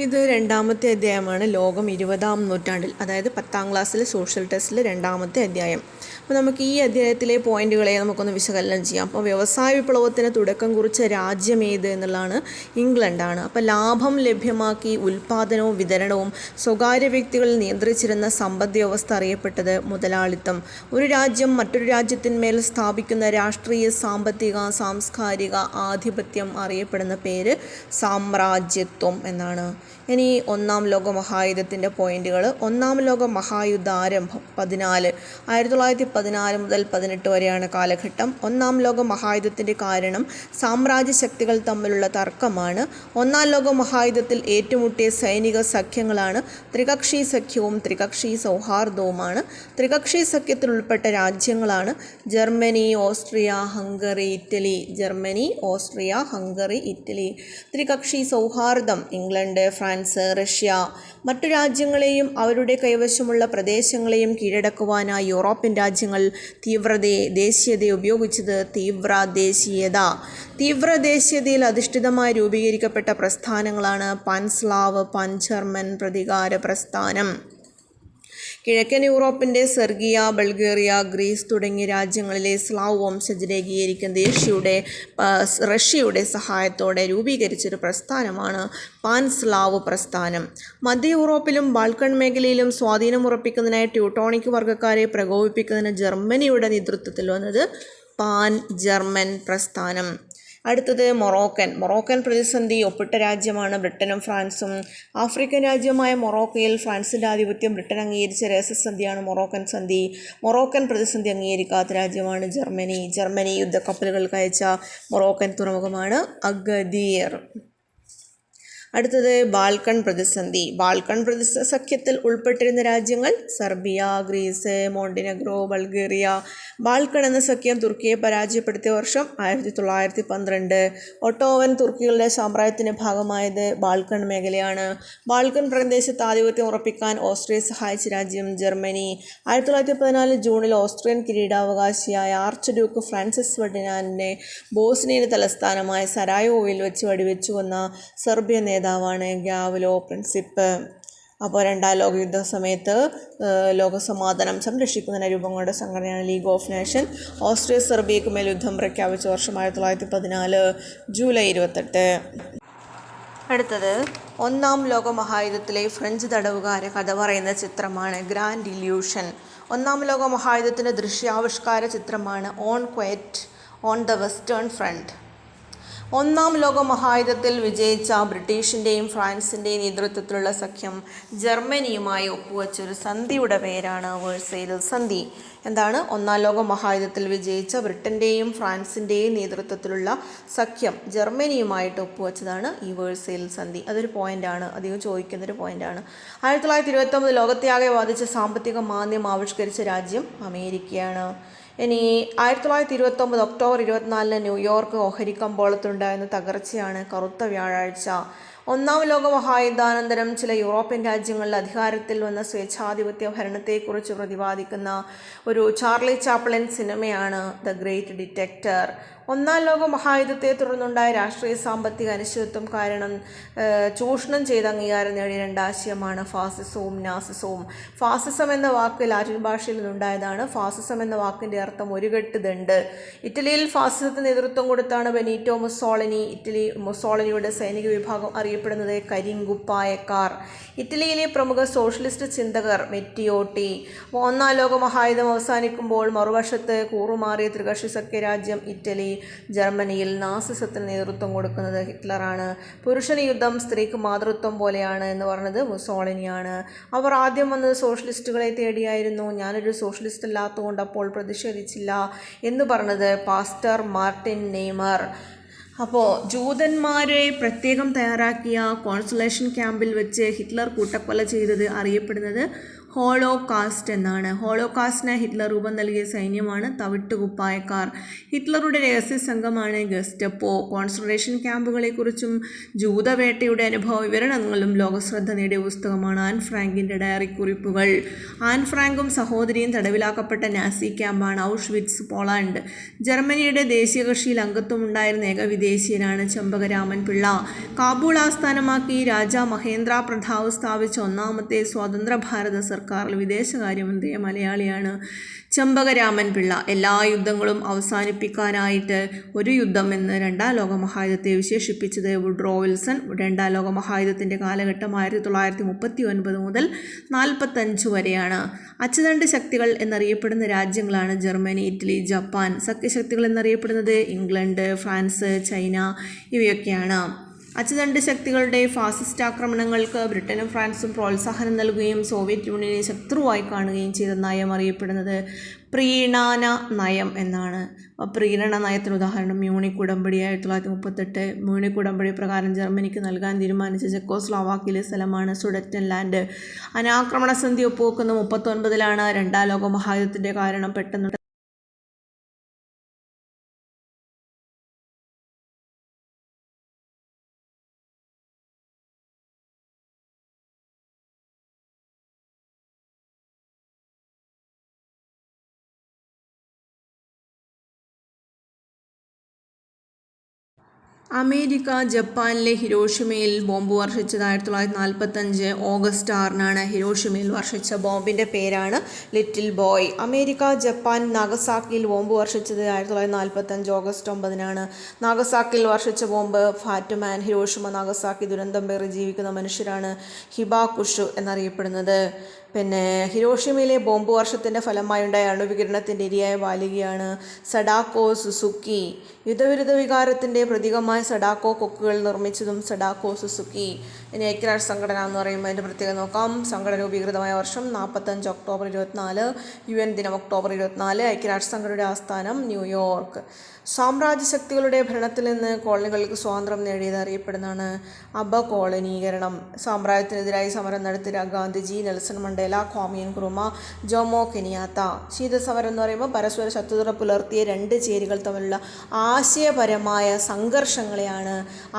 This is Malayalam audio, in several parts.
ഇത് രണ്ടാമത്തെ അധ്യായമാണ്. ലോകം ഇരുപതാം നൂറ്റാണ്ടിൽ അതായത് പത്താം ക്ലാസ്സിലെ സോഷ്യൽ ടെസ്റ്റിലെ രണ്ടാമത്തെ അധ്യായം. അപ്പോൾ നമുക്ക് ഈ അധ്യായത്തിലെ പോയിന്റുകളെ നമുക്കൊന്ന് വിശകലനം ചെയ്യാം. അപ്പോൾ വ്യവസായ വിപ്ലവത്തിന് തുടക്കം കുറിച്ച രാജ്യം ഏത് എന്നുള്ളതാണ് ഇംഗ്ലണ്ടാണ്. അപ്പോൾ ലാഭം ലഭ്യമാക്കി ഉൽപ്പാദനവും വിതരണവും സ്വകാര്യ വ്യക്തികൾ നിയന്ത്രിച്ചിരുന്ന സമ്പദ് വ്യവസ്ഥ അറിയപ്പെട്ടത് മുതലാളിത്തം. ഒരു രാജ്യം മറ്റൊരു രാജ്യത്തിന്മേൽ സ്ഥാപിക്കുന്ന രാഷ്ട്രീയ സാമ്പത്തിക സാംസ്കാരിക ആധിപത്യം അറിയപ്പെടുന്ന പേര് സാമ്രാജ്യത്വം എന്നാണ്. ഇനി ഒന്നാം ലോക മഹായുദ്ധത്തിന്റെ പോയിന്റുകൾ ഒന്നാം ലോക മഹായുദ്ധാരംഭം പതിനാല്. ആയിരത്തി തൊള്ളായിരത്തി പതിനാല് മുതൽ പതിനെട്ട് വരെയാണ് കാലഘട്ടം. ഒന്നാം ലോക മഹായുദ്ധത്തിന്റെ കാരണം സാമ്രാജ്യ ശക്തികൾ തമ്മിലുള്ള തർക്കമാണ്. ഒന്നാം ലോക മഹായുദ്ധത്തിൽ ഏറ്റുമുട്ടിയ സൈനിക സഖ്യങ്ങളാണ് ത്രികക്ഷി സഖ്യവും ത്രികക്ഷി സൗഹാർദ്ദവുമാണ്. ത്രികക്ഷി സഖ്യത്തിൽ ഉൾപ്പെട്ട രാജ്യങ്ങളാണ് Germany Austria Hungary Italy. Germany Austria Hungary Italy. ത്രികക്ഷി സൗഹാർദ്ദം ഇംഗ്ലണ്ട് ഫ്രാൻസ് റഷ്യ മറ്റു രാജ്യങ്ങളെയും അവരുടെ കൈവശമുള്ള പ്രദേശങ്ങളെയും കീഴടക്കുവാനായി യൂറോപ്യൻ രാജ്യങ്ങൾ തീവ്രതയെ ദേശീയതയെ ഉപയോഗിച്ചത് തീവ്ര ദേശീയത. തീവ്ര ദേശീയതയിൽ അധിഷ്ഠിതമായി രൂപീകരിക്കപ്പെട്ട പ്രസ്ഥാനങ്ങളാണ് പൻസ്ലാവ് പൻ ജർമ്മൻ പ്രതികാര പ്രസ്ഥാനം. കിഴക്കൻ യൂറോപ്പിന്റെ സെർഗിയ ബൾഗേറിയ ഗ്രീസ് തുടങ്ങിയ രാജ്യങ്ങളിലെ സ്ലാവ് വംശജരെ ഏകീകരിക്കുന്ന ദേശീയയുടെ റഷ്യയുടെ സഹായത്തോടെ രൂപീകരിച്ചൊരു പ്രസ്ഥാനമാണ് പാൻ സ്ലാവ് പ്രസ്ഥാനം. മധ്യ യൂറോപ്പിലും ബാൾക്കൺ മേഖലയിലും സ്വാധീനം ഉറപ്പിക്കുന്നതിനായി ട്യൂട്ടോണിക് വർഗക്കാരെ പ്രകോപിപ്പിക്കുന്നതിന് ജർമ്മനിയുടെ നേതൃത്വത്തിൽ വന്നത് പാൻ ജർമ്മൻ പ്രസ്ഥാനം. അടുത്തത് മൊറോക്കൻ. മൊറോക്കൻ പ്രതിസന്ധി ഒപ്പിട്ട രാജ്യമാണ് ബ്രിട്ടനും ഫ്രാൻസും. ആഫ്രിക്കൻ രാജ്യമായ മൊറോക്കയിൽ ഫ്രാൻസിന്റെ ആധിപത്യം ബ്രിട്ടൻ അംഗീകരിച്ച രഹസ്യസന്ധിയാണ് മൊറോക്കൻ സന്ധി. മൊറോക്കൻ പ്രതിസന്ധി അംഗീകരിക്കാത്ത രാജ്യമാണ് ജർമ്മനി. ജർമ്മനി യുദ്ധക്കപ്പലുകൾക്ക് അയച്ച മൊറോക്കൻ തുറമുഖമാണ് അഗദീർ. അടുത്തത് ബാൽക്കൺ പ്രതിസന്ധി. ബാൽക്കൺ പ്രതിസ സഖ്യത്തിൽ ഉൾപ്പെട്ടിരുന്ന രാജ്യങ്ങൾ Serbia Greece Montenegro Bulgaria. Balkan എന്ന സഖ്യം തുർക്കിയെ പരാജയപ്പെടുത്തിയ വർഷം ആയിരത്തി തൊള്ളായിരത്തി പന്ത്രണ്ട് ഒട്ടോവൻ തുർക്കികളുടെ സാമ്രാജ്യത്തിന്റെ ഭാഗമായത് ബാൽക്കൺ മേഖലയാണ്. ബാൽക്കൺ പ്രദേശത്ത് ആധിപത്യം ഉറപ്പിക്കാൻ ഓസ്ട്രിയ സഹായിച്ച രാജ്യം ജർമ്മനി. ആയിരത്തി തൊള്ളായിരത്തി പതിനാല് ജൂണിൽ ഓസ്ട്രിയൻ കിരീടാവകാശിയായ ആർച്ച് ഡ്യൂക്ക് ഫ്രാൻസിസ് ഫെർഡിനാൻഡിനെ ബോസ്നിയയുടെ തലസ്ഥാനമായ സരായോവിൽ വെച്ച് വെടിവെച്ചു വന്ന സെർബിയ നേതാവാണ് ഗ്യാവലോ പ്രിൻസിപ്പ് അപ്പോൾ രണ്ടാം ലോകയുദ്ധ സമയത്ത് ലോകസമാധാനം സംരക്ഷിക്കുന്നതിന് രൂപം കൊണ്ട സംഘടനയാണ് ലീഗ് ഓഫ് നേഷൻ ഓസ്ട്രിയ സെർബിയയ്ക്ക് മേൽ യുദ്ധം പ്രഖ്യാപിച്ച വർഷം ആയിരത്തി തൊള്ളായിരത്തി പതിനാല് ജൂലൈ ഇരുപത്തെട്ട്. അടുത്തത് ഒന്നാം ലോക മഹായുദ്ധത്തിലെ ഫ്രഞ്ച് തടവുകാരെ കഥ പറയുന്ന ചിത്രമാണ് ഗ്രാൻഡ് ഇല്യൂഷൻ ഒന്നാം ലോക മഹായുദ്ധത്തിന്റെ ദൃശ്യാവിഷ്കാര ചിത്രമാണ് All Quiet on the Western Front ഒന്നാം ലോക മഹായുദ്ധത്തിൽ വിജയിച്ച ബ്രിട്ടീഷിന്റെയും ഫ്രാൻസിന്റെയും നേതൃത്വത്തിലുള്ള സഖ്യം ജർമ്മനിയുമായി ഒപ്പുവെച്ചൊരു സന്ധിയുടെ പേരാണ് വേഴ്സൈൽ സന്ധി. എന്താണ്? ഒന്നാം ലോക മഹായുദ്ധത്തിൽ വിജയിച്ച ബ്രിട്ടന്റെയും ഫ്രാൻസിന്റെയും നേതൃത്വത്തിലുള്ള സഖ്യം ജർമ്മനിയുമായിട്ട് ഒപ്പുവെച്ചതാണ് ഈ വേഴ്സൈൽ സന്ധി. അതൊരു പോയിന്റാണ് അധികം ചോദിക്കുന്നൊരു പോയിന്റാണ് ആയിരത്തി തൊള്ളായിരത്തി ഇരുപത്തൊമ്പത് ലോകത്തെയാകെ ബാധിച്ച സാമ്പത്തിക മാന്ദ്യം ആവിഷ്കരിച്ച രാജ്യം അമേരിക്കയാണ്. ഇനി ആയിരത്തി തൊള്ളായിരത്തി ഇരുപത്തൊമ്പത് ഒക്ടോബർ ഇരുപത്തിനാലിന് ന്യൂയോർക്ക് ഓഹരി കമ്പോളത്തുണ്ടായിരുന്ന തകർച്ചയാണ് കറുത്ത വ്യാഴാഴ്ച. ഒന്നാം ലോക മഹായുദ്ധാനന്തരം ചില യൂറോപ്യൻ രാജ്യങ്ങളിൽ അധികാരത്തിൽ വന്ന സ്വേച്ഛാധിപത്യ ഭരണത്തെക്കുറിച്ച് പ്രതിപാദിക്കുന്ന ഒരു ചാർലി ചാപ്ലിൻ സിനിമയാണ് ദ ഗ്രേറ്റ് ഡിറ്റക്ടർ. ഒന്നാം ലോക മഹായുദ്ധത്തെ തുടർന്നുണ്ടായ രാഷ്ട്രീയ സാമ്പത്തിക അനിശ്ചിതത്വം കാരണം ചൂഷണം ചെയ്ത് അംഗീകാരം നേടിയ രണ്ടാശയമാണ് ഫാസിസവും നാസിസവും. ഫാസിസം എന്ന വാക്ക് ലാറ്റിൻ ഭാഷയിൽ നിന്നുണ്ടായതാണ്. ഫാസിസം എന്ന വാക്കിന്റെ അർത്ഥം ഒരു കെട്ട് ദണ്ട് ഇറ്റലിയിൽ ഫാസിസത്തിന് നേതൃത്വം കൊടുത്താണ് ബെനീറ്റോ മുസോളിനി. ഇറ്റലി മുസോളിനിയുടെ സൈനിക വിഭാഗം അറിയപ്പെടുന്നത് കരിങ്കുപ്പായക്കാർ. ഇറ്റലിയിലെ പ്രമുഖ സോഷ്യലിസ്റ്റ് ചിന്തകർ മെറ്റിയോട്ടി. ഒന്നാം ലോക മഹായുധം അവസാനിക്കുമ്പോൾ മറുവശത്ത് കൂറുമാറിയ ത്രികക്ഷി സഖ്യരാജ്യം ഇറ്റലി. ജർമ്മനിയിൽ നാസിസത്തിന് നേതൃത്വം കൊടുക്കുന്നത് ഹിറ്റ്ലറാണ്. പുരുഷന് യുദ്ധം സ്ത്രീക്ക് മാതൃത്വം പോലെയാണ് എന്ന് പറഞ്ഞത് മുസോളിനിയാണ്. അവർ ആദ്യം വന്നത് സോഷ്യലിസ്റ്റുകളെ തേടിയായിരുന്നു. ഞാനൊരു സോഷ്യലിസ്റ്റ് അല്ലാത്തതുകൊണ്ട് അപ്പോൾ പ്രതിഷേധിച്ചില്ല എന്ന് പറഞ്ഞത് പാസ്റ്റർ മാർട്ടിൻ നെയ്മർ. അപ്പോൾ ജൂതന്മാരെ പ്രത്യേകം തയ്യാറാക്കിയ കോൺസുലേഷൻ ക്യാമ്പിൽ വെച്ച് ഹിറ്റ്ലർ കൂട്ടക്കൊല ചെയ്തത് അറിയപ്പെടുന്നത് ഹോളോകാസ്റ്റ് എന്നാണ്. ഹോളോകാസ്റ്റിന് ഹിറ്റ്ലർ രൂപം നൽകിയ സൈന്യമാണ് തവിട്ടുകുപ്പായക്കാർ. ഹിറ്റ്ലറുടെ രഹസ്യ സംഘമാണ് ഗസ്റ്റപ്പോ. കോൺസെൻട്രേഷൻ ക്യാമ്പുകളെക്കുറിച്ചും ജൂതവേട്ടയുടെ അനുഭവ വിവരണങ്ങളും ലോകശ്രദ്ധ നേടിയ പുസ്തകമാണ് ആൻ ഫ്രാങ്കിന്റെ ഡയറി കുറിപ്പുകൾ ആൻ ഫ്രാങ്കും സഹോദരിയും തടവിലാക്കപ്പെട്ട നാസി ക്യാമ്പാണ് ഔഷ്വിറ്റ്സ് പോളണ്ട്. ജർമ്മനിയുടെ ദേശീയ കക്ഷിയിൽ അംഗത്വമുണ്ടായിരുന്ന ഏക വിദേശീയനാണ് ചമ്പകരാമൻ പിള്ള. കാബൂൾ ആസ്ഥാനമാക്കി രാജാ മഹേന്ദ്ര പ്രതാവ് സ്ഥാപിച്ച ഒന്നാമത്തെ സ്വതന്ത്ര ഭാരത സർക്കാരിൽ വിദേശകാര്യമന്ത്രിയ മലയാളിയാണ്. ചമ്പകരാമൻ പിള്ള എല്ലാ യുദ്ധങ്ങളും അവസാനിപ്പിക്കാനായിട്ട് ഒരു യുദ്ധം എന്ന് രണ്ടാം ലോക മഹായുദ്ധത്തെ വിശേഷിപ്പിച്ചത് വുഡ്രോ വിൽസൺ രണ്ടാം ലോക മഹായുദ്ധത്തിന്റെ കാലഘട്ടം ആയിരത്തി തൊള്ളായിരത്തി മുപ്പത്തി ഒൻപത് മുതൽ നാൽപ്പത്തഞ്ച് വരെയാണ്. അച്ചുതണ്ട് ശക്തികൾ എന്നറിയപ്പെടുന്ന രാജ്യങ്ങളാണ് ജർമ്മനി ഇറ്റലി ജപ്പാൻ. സഖ്യശക്തികൾ എന്നറിയപ്പെടുന്നത് ഇംഗ്ലണ്ട് ഫ്രാൻസ് ചൈന ഇവയൊക്കെയാണ്. അച്ചുതണ്ട് ശക്തികളുടെ ഫാസിസ്റ്റ് ആക്രമണങ്ങൾക്ക് ബ്രിട്ടനും ഫ്രാൻസും പ്രോത്സാഹനം നൽകുകയും സോവിയറ്റ് യൂണിയനെ ശത്രുവായി കാണുകയും ചെയ്ത നയം അറിയപ്പെടുന്നത് പ്രീണാന നയം എന്നാണ്. പ്രീണന നയത്തിന് ഉദാഹരണം മ്യൂണിക് ഉടമ്പടി ആയിരത്തി തൊള്ളായിരത്തി മുപ്പത്തെട്ട് മ്യൂണിക് ഉടമ്പടി പ്രകാരം ജർമ്മനിക്ക് നൽകാൻ തീരുമാനിച്ച ചെക്കോസ്ലോവാക്കിയിലെ സ്ഥലമാണ് സുഡറ്റൻ ലാൻഡ് അനാക്രമണ സന്ധി ഒപ്പുവെക്കുന്ന മുപ്പത്തൊൻപതിലാണ് രണ്ടാം ലോക മഹായുദ്ധത്തിന്റെ കാരണം പെട്ടെന്ന് അമേരിക്ക ജപ്പാനിലെ ഹിരോഷിമയിൽ ബോംബ് വർഷിച്ചത് ആയിരത്തി തൊള്ളായിരത്തി നാൽപ്പത്തഞ്ച് ഓഗസ്റ്റ് ആറിനാണ് ഹിരോഷിമയിൽ വർഷിച്ച ബോംബിന്റെ പേരാണ് ലിറ്റിൽ ബോയ്. അമേരിക്ക ജപ്പാൻ നാഗസാക്കിയിൽ ബോംബ് വർഷിച്ചത് ആയിരത്തി തൊള്ളായിരത്തി നാൽപ്പത്തഞ്ച് ഓഗസ്റ്റ് ഒമ്പതിനാണ്. നാഗസാക്കിയിൽ വർഷിച്ച bomb Fat Man Hiroshima Nagasaki ദുരന്തം പേറി ജീവിക്കുന്ന മനുഷ്യരാണ് ഹിബാകുഷു എന്നറിയപ്പെടുന്നത്. പിന്നെ ഹിരോഷിമയിലെ ബോംബ് വർഷത്തിന്റെ ഫലമായുണ്ടായ അണുവികിരണത്തിന്റെ ഇരയായ ബാലികയാണ് സഡാക്കോ സുസുക്കി. യുദ്ധവിരുദ്ധ വികാരത്തിന്റെ പ്രതീകമായ സഡാക്കോ കൊക്കുകൾ നിർമ്മിച്ചതും സഡാക്കോ സുസുക്കി. ഇനി ഐക്യരാഷ്ട്ര സംഘടന എന്ന് പറയുമ്പോൾ അതിന്റെ പ്രത്യേകത നോക്കാം. സംഘടന രൂപീകൃതമായ വർഷം നാൽപ്പത്തഞ്ച് ഒക്ടോബർ ഇരുപത്തിനാല് യു എൻ ദിനം ഒക്ടോബർ ഇരുപത്തിനാല് ഐക്യരാഷ്ട്ര സംഘടനയുടെ ആസ്ഥാനം ന്യൂയോർക്ക്. സാമ്രാജ്യ ശക്തികളുടെ ഭരണത്തിൽ നിന്ന് കോളനികൾക്ക് സ്വാതന്ത്ര്യം നേടിയത് അറിയപ്പെടുന്നതാണ് അപകോളനീകരണം. സാമ്രാജ്യത്തിനെതിരായി സമരം നടത്തിയ Gandhiji Nelson Mandela Kwame Nkrumah Jomo Kenyatta. ശീതസമരം എന്ന് പറയുമ്പോൾ പരസ്പര ശത്രുത പുലർത്തിയ രണ്ട് ചേരികൾ തമ്മിലുള്ള ആശയപരമായ സംഘർഷങ്ങളെയാണ്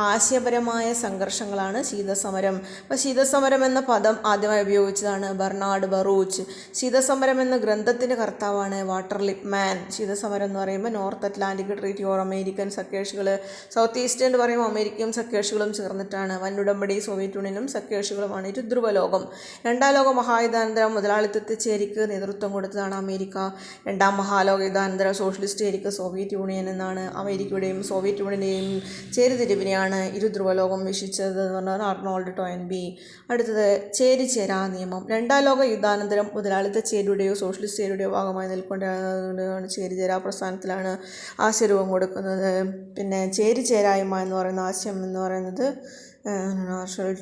ആശയപരമായ സംഘർഷങ്ങളാണ് ശീതസമരം. അപ്പോൾ ശീതസമരം എന്ന പദം ആദ്യമായി ഉപയോഗിച്ചതാണ് ബർണാഡ് ബറൂച്ച്. ശീതസമരം എന്ന ഗ്രന്ഥത്തിന്റെ കർത്താവാണ് വാട്ടർ ലിപ്മാൻ ശീതസമരം എന്ന് പറയുമ്പോൾ North Atlantic Treaty or American സഖ്യേഷികൾ south east എന്ന് പറയുമ്പോൾ അമേരിക്കയും സഖ്യേഷികളും ചേർന്നിട്ടാണ്. വൻ ഉടമ്പടി സോവിയറ്റ് യൂണിയനും സഖ്യേഷികളുമാണ് ഇത് ധ്രുവലോകം രണ്ടാം ലോക മഹായുദ്ധാനന്തരം മുതലാളിത്തത്തെ ചേരിക്ക് നേതൃത്വം കൊടുത്തതാണ് അമേരിക്ക. രണ്ടാം മഹാലോക യുദ്ധാനന്തരം സോഷ്യലിസ്റ്റ് ചേരിക്ക് സോവിയറ്റ് യൂണിയൻ എന്നാണ് അമേരിക്കയുടെയും സോവിയറ്റ് യൂണിയന്റെയും ചേരിതിരിവിനെയാണ് ഇരു ലോകം വീക്ഷിച്ചത് എന്ന് പറഞ്ഞാൽ അർണോൾഡ് ടോയൻബി. അടുത്തത് ചേരി ചേരാ നിയമം. രണ്ടാം ലോക യുദ്ധാനന്തരം മുതലാളിത്ത ചേരിയുടെയോ സോഷ്യലിസ്റ്റ് ചേരിയുടെയോ ഭാഗമായി നിൽക്കൊണ്ടാണ് ചേരിചേരാ പ്രസ്ഥാനത്തിലാണ് ആശയരൂപം കൊടുക്കുന്നത്. പിന്നെ ചേരി ചേരായ്മ എന്ന് പറയുന്ന ആശയം എന്ന് പറയുന്നത്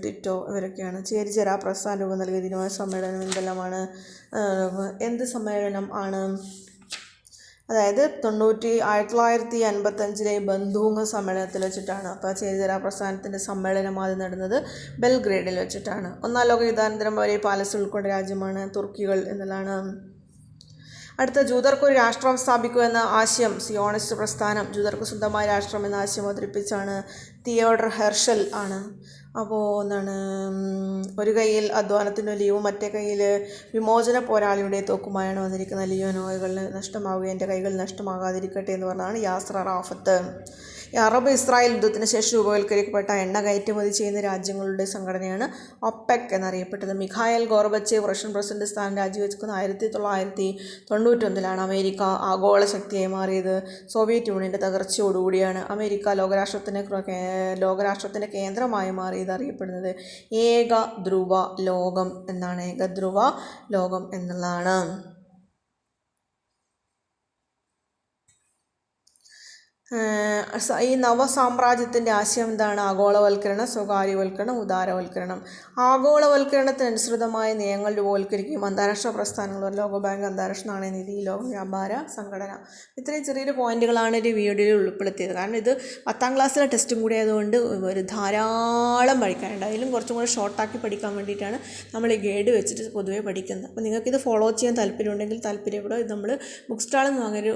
ടിറ്റോ ഇവരൊക്കെയാണ്. ചേരിചേരാ പ്രസ്ഥാനം രൂപം നൽകിയ ദിനമായ സമ്മേളനം എന്തെല്ലാമാണ്? എന്ത് സമ്മേളനം ആണ്? അതായത് തൊണ്ണൂറ്റി ആയിരത്തി തൊള്ളായിരത്തി അൻപത്തഞ്ചിലെ ബന്ധുങ്ങ സമ്മേളനത്തിൽ വെച്ചിട്ടാണ്. അപ്പോൾ ചേരിചേരാ പ്രസ്ഥാനത്തിന്റെ സമ്മേളനം ആദ്യം നടന്നത് ബെൽഗ്രേഡിൽ വെച്ചിട്ടാണ്. ഒന്നാം ലോക യുദ്ധാനന്തരം വരെ പാലസ് ഉൾക്കൊണ്ട രാജ്യമാണ് തുർക്കികൾ എന്നുള്ളതാണ് അടുത്ത ജൂതർക്ക് ഒരു രാഷ്ട്രം സ്ഥാപിക്കുക എന്ന ആശയം സിയോണിസ്റ്റ് പ്രസ്ഥാനം ജൂതർക്ക് സ്വന്തമായ രാഷ്ട്രം എന്ന ആശയം അവതരിപ്പിച്ചാണ് തിയോഡർ ഹെർഷൽ ആണ്. അപ്പോൾ എന്താണ് ഒരു കയ്യിൽ അധ്വാനത്തിന്റെ ലീവും മറ്റേ കയ്യിൽ വിമോചന പോരാളിയുടെ തോക്കുമായാണ് വന്നിരിക്കുന്ന ലിയോനോകളിൽ നഷ്ടമാവുക എന്റെ കൈകൾ നഷ്ടമാകാതിരിക്കട്ടെ എന്ന് പറഞ്ഞാണ് യാസ്ര റാഫത്ത്. അറബ് ഇസ്രായേൽ യുദ്ധത്തിന് ശേഷം രൂപവൽക്കരിക്കപ്പെട്ട എണ്ണ കയറ്റുമതി ചെയ്യുന്ന രാജ്യങ്ങളുടെ സംഘടനയാണ് ഒപ്പെക് എന്നറിയപ്പെട്ടത്. മിഖായൽ ഗോർബച്ചേവ് റഷ്യൻ പ്രസിഡന്റ് സ്ഥാനം രാജിവെക്കുന്ന ആയിരത്തി തൊള്ളായിരത്തി തൊണ്ണൂറ്റൊന്നിലാണ് അമേരിക്ക ആഗോള ശക്തിയായി മാറിയത്. സോവിയറ്റ് യൂണിയന്റെ തകർച്ചയോടുകൂടിയാണ് അമേരിക്ക ലോകരാഷ്ട്രത്തിന് ലോകരാഷ്ട്രത്തിന്റെ കേന്ദ്രമായി മാറിയത് അറിയപ്പെടുന്നത്. ഏക ധ്രുവ ലോകം എന്നാണ്. ഏകധ്രുവ ലോകം എന്നുള്ളതാണ്. ഈ നവസാമ്രാജ്യത്തിന്റെ ആശയം എന്താണ്? ആഗോളവൽക്കരണം സ്വകാര്യവൽക്കരണം ഉദാരവൽക്കരണം. ആഗോളവൽക്കരണത്തിനനുസൃതമായ നിയമങ്ങൾ രൂപവൽക്കരിക്കുകയും അന്താരാഷ്ട്ര പ്രസ്ഥാനങ്ങൾ ലോകബാങ്ക് അന്താരാഷ്ട്ര നാണയനിധി ലോക വ്യാപാര സംഘടന. ഇത്രയും ചെറിയൊരു പോയിന്റുകളാണ് ഒരു വീഡിയോയിൽ ഉൾപ്പെടുത്തിയത്. കാരണം ഇത് പത്താം ക്ലാസ്സിലെ ടെസ്റ്റും കൂടി ആയതുകൊണ്ട് ഒരു ധാരാളം പഠിക്കാനുണ്ട്. അതിലും കുറച്ചും കൂടി ഷോർട്ടാക്കി പഠിക്കാൻ വേണ്ടിയിട്ടാണ് നമ്മൾ ഈ ഗൈഡ് വെച്ചിട്ട് പൊതുവേ പഠിക്കുന്നത്. അപ്പോൾ നിങ്ങൾക്കിത് ഫോളോ ചെയ്യാൻ താല്പര്യമുണ്ടെങ്കിൽ താല്പര്യപ്പെടുക ഇത് നമ്മൾ ബുക്ക് സ്റ്റാളിൽ നിന്ന് വാങ്ങിയൊരു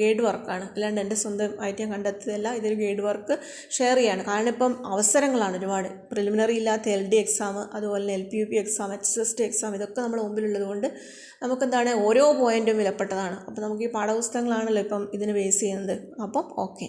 ഗൈഡ് വർക്കാണ്. അല്ലാണ്ട് എന്റെ സ്വന്തമായിട്ട് ഞാൻ കണ്ടെത്തിയതല്ല ഇതൊരു ഗൈഡ് വർക്ക് ഷെയർ ചെയ്യാണ്. കാരണം ഇപ്പം അവസരങ്ങളാണ് ഒരുപാട്. പ്രിലിമിനറി ഇല്ലാത്ത എൽ ഡി എക്സാം അതുപോലെ തന്നെ L P U P exam H S T exam ഇതൊക്കെ നമ്മുടെ മുമ്പിലുള്ളത് കൊണ്ട് നമുക്കെന്താണ് ഓരോ പോയിന്റും വിലപ്പെട്ടതാണ്. അപ്പോൾ നമുക്ക് ഈ പാഠപുസ്തകങ്ങളാണല്ലോ ഇപ്പം ഇതിന് ബേസ് ചെയ്യുന്നത്. അപ്പം ഓക്കെ